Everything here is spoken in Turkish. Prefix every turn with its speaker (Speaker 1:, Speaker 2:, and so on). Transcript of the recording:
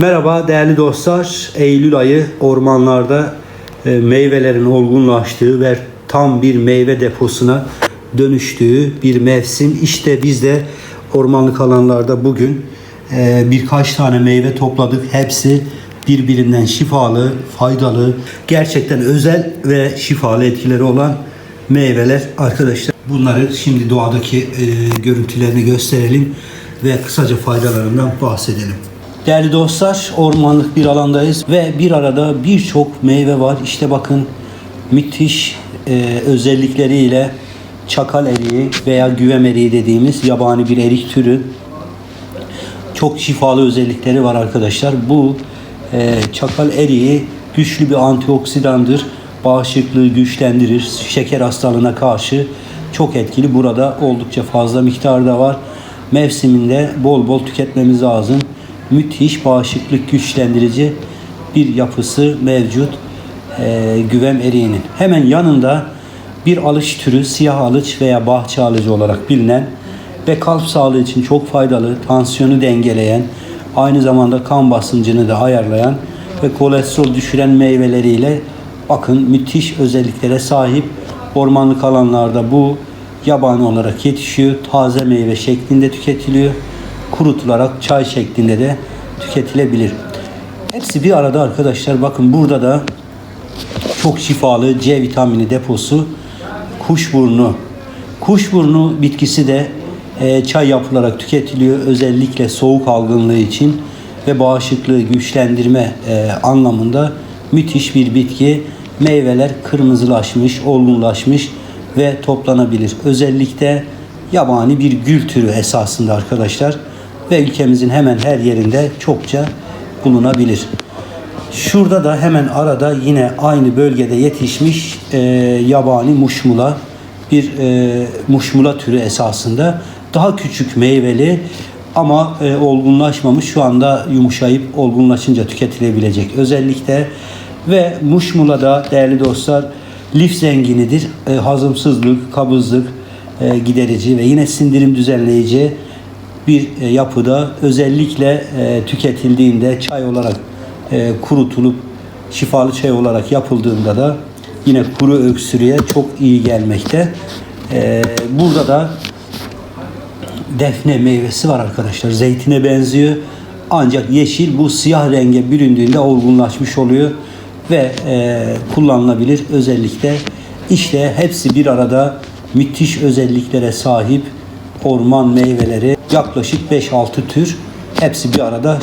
Speaker 1: Merhaba değerli dostlar. Eylül ayı ormanlarda e, meyvelerin olgunlaştığı ve tam bir meyve deposuna dönüştüğü bir mevsim. İşte biz de ormanlık alanlarda bugün e, birkaç tane meyve topladık. Hepsi birbirinden şifalı, faydalı, gerçekten özel ve şifalı etkileri olan meyveler arkadaşlar. Bunları şimdi doğadaki e, görüntülerini gösterelim ve kısaca faydalarından bahsedelim. Değerli dostlar, ormanlık bir alandayız ve bir arada birçok meyve var. İşte bakın müthiş e, özellikleriyle çakal eriği veya güvem eriği dediğimiz yabani bir erik türü. Çok şifalı özellikleri var arkadaşlar. Bu e, çakal eriği güçlü bir antioksidandır. Bağışıklığı güçlendirir. Şeker hastalığına karşı çok etkili. Burada oldukça fazla miktarda var. Mevsiminde bol bol tüketmemiz lazım. Müthiş bağışıklık güçlendirici bir yapısı mevcut e, güvem eriğinin. Hemen yanında bir alış türü siyah alıç veya bahçe alıcı olarak bilinen ve kalp sağlığı için çok faydalı, tansiyonu dengeleyen, aynı zamanda kan basıncını da ayarlayan ve kolesterol düşüren meyveleriyle bakın müthiş özelliklere sahip ormanlık alanlarda bu yabani olarak yetişiyor. Taze meyve şeklinde tüketiliyor. Kurutularak çay şeklinde de tüketilebilir. Hepsi bir arada arkadaşlar. Bakın burada da çok şifalı C vitamini deposu kuşburnu. Kuşburnu bitkisi de e, çay yapılarak tüketiliyor. Özellikle soğuk algınlığı için ve bağışıklığı güçlendirme e, anlamında müthiş bir bitki. Meyveler kırmızılaşmış, olgunlaşmış ve toplanabilir. Özellikle yabani bir gül türü esasında arkadaşlar ve ülkemizin hemen her yerinde çokça bulunabilir. Şurada da hemen arada yine aynı bölgede yetişmiş e, yabani muşmula bir e, muşmula türü esasında daha küçük meyveli ama e, olgunlaşmamış şu anda yumuşayıp olgunlaşınca tüketilebilecek özellikle ve muşmula değerli dostlar lif zenginidir. E, hazımsızlık, kabızlık e, giderici ve yine sindirim düzenleyici bir e, yapıda özellikle e, tüketildiğinde çay olarak e, kurutulup şifalı çay olarak yapıldığında da yine kuru öksürüğe çok iyi gelmekte. Burada da defne meyvesi var arkadaşlar. Zeytine benziyor. Ancak yeşil bu siyah renge büründüğünde olgunlaşmış oluyor ve e, kullanılabilir özellikle işte hepsi bir arada müthiş özelliklere sahip orman meyveleri yaklaşık 5-6 tür. Hepsi bir arada